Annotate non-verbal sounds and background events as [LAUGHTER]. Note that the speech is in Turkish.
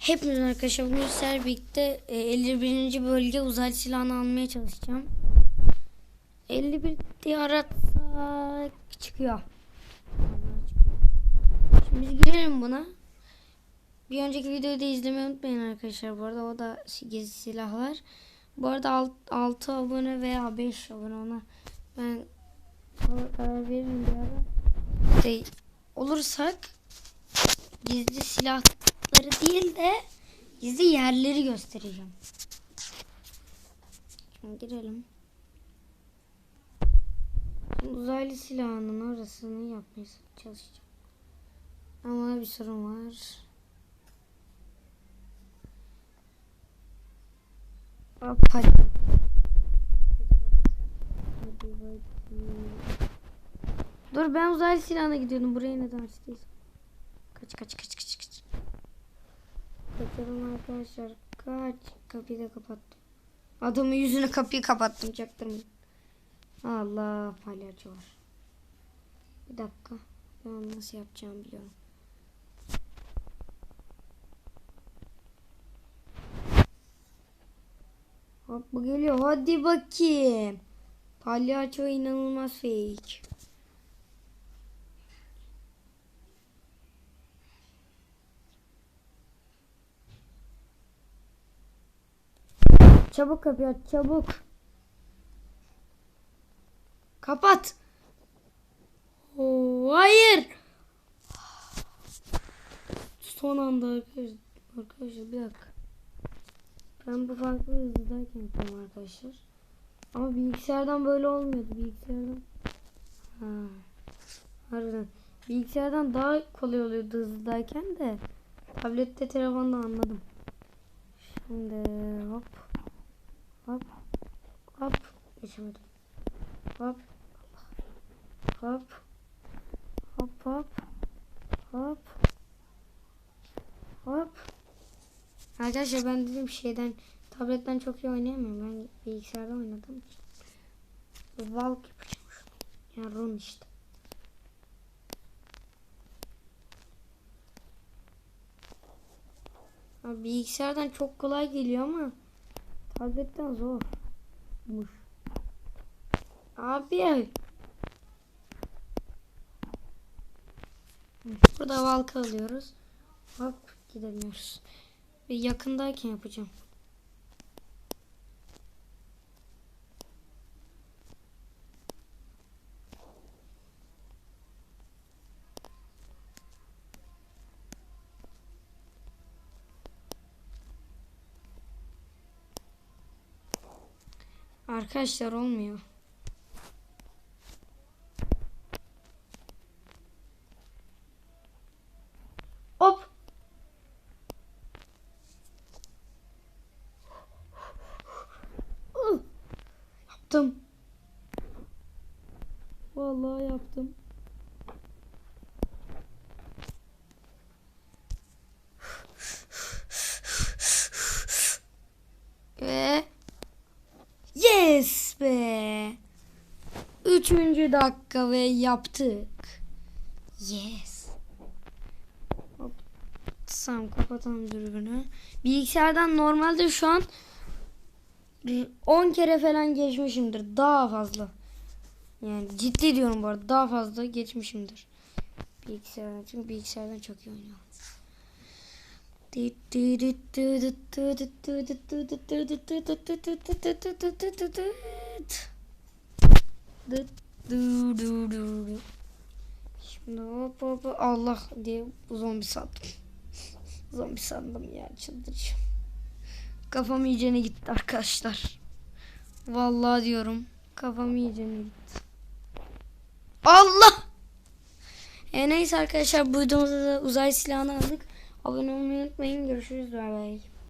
Hepiniz arkadaşlar bugün sizlerle birlikte e, 51. bölge uzay silahını almaya çalışacağım. 51 diye aratsak çıkıyor. Şimdi biz girelim buna. Bir önceki videoyu da izlemeyi unutmayın arkadaşlar. Bu arada o da gizli silahlar. Bu arada 6 abone veya 5 abone ona ben karar veririm bir ara. İşte olursak gizli silahları değil de gizli yerleri göstereceğim. Şimdi girelim. Şimdi uzaylı silahının orasını yapmaya çalışacağım. Ama bir sorun var. Hadi. Dur ben uzaylı silahına gidiyordum. Buraya neden kaç kaç kaç kaç. Arkadaşlar. Kaç. Kapıyı da kapattım. Adamın yüzüne kapıyı kapattım çaktırmayın. Allah palyaço var. Bir dakika. Ben nasıl yapacağımı biliyorum. Hop bu geliyor. Hadi bakayım. Palyaço inanılmaz fake. Çabuk kapıyı çabuk. Kapat. Oo, hayır. Son anda arkadaşlar. Arkadaşlar bir dakika. Ben bu farklı hızlıdayken yapıyorum arkadaşlar. Ama bilgisayardan böyle olmuyordu. Bilgisayardan. Ha. Harbiden. Bilgisayardan daha kolay oluyordu hızlıdayken de. Tablette telefonda anladım. Şimdi hop. Hop. Hop. Geçemedim. Hop. Hop. Hop hop. Hop. Hop. Arkadaşlar ben dedim şeyden tabletten çok iyi oynayamıyorum. Ben bilgisayarda oynadım. Valk yapacağım şunu. Ya run işte. Bilgisayardan çok kolay geliyor ama tabletten zormuş. Abi. Burada valka alıyoruz. Hop gidemiyoruz. Ve yakındayken yapacağım. Arkadaşlar olmuyor. Hop. Yaptım. Vallahi yaptım. 3. dakika ve yaptık. Yes. Hop. Tamam kapatalım dürbünü. Bilgisayardan normalde şu an 10 kere falan geçmişimdir. Daha fazla. Yani ciddi diyorum bu arada. Daha fazla geçmişimdir. Bilgisayardan. Çünkü bilgisayardan çok iyi oynuyorum. Şimdi hop hop Allah diye zombi sandım. [LAUGHS] Zombi sandım ya çıldıracağım. Kafam iyicene gitti arkadaşlar. Vallahi diyorum. Kafam iyicene gitti. Allah! E neyse arkadaşlar bu videomuzda da uzay silahını aldık. Abone olmayı unutmayın. Görüşürüz. Bay bay.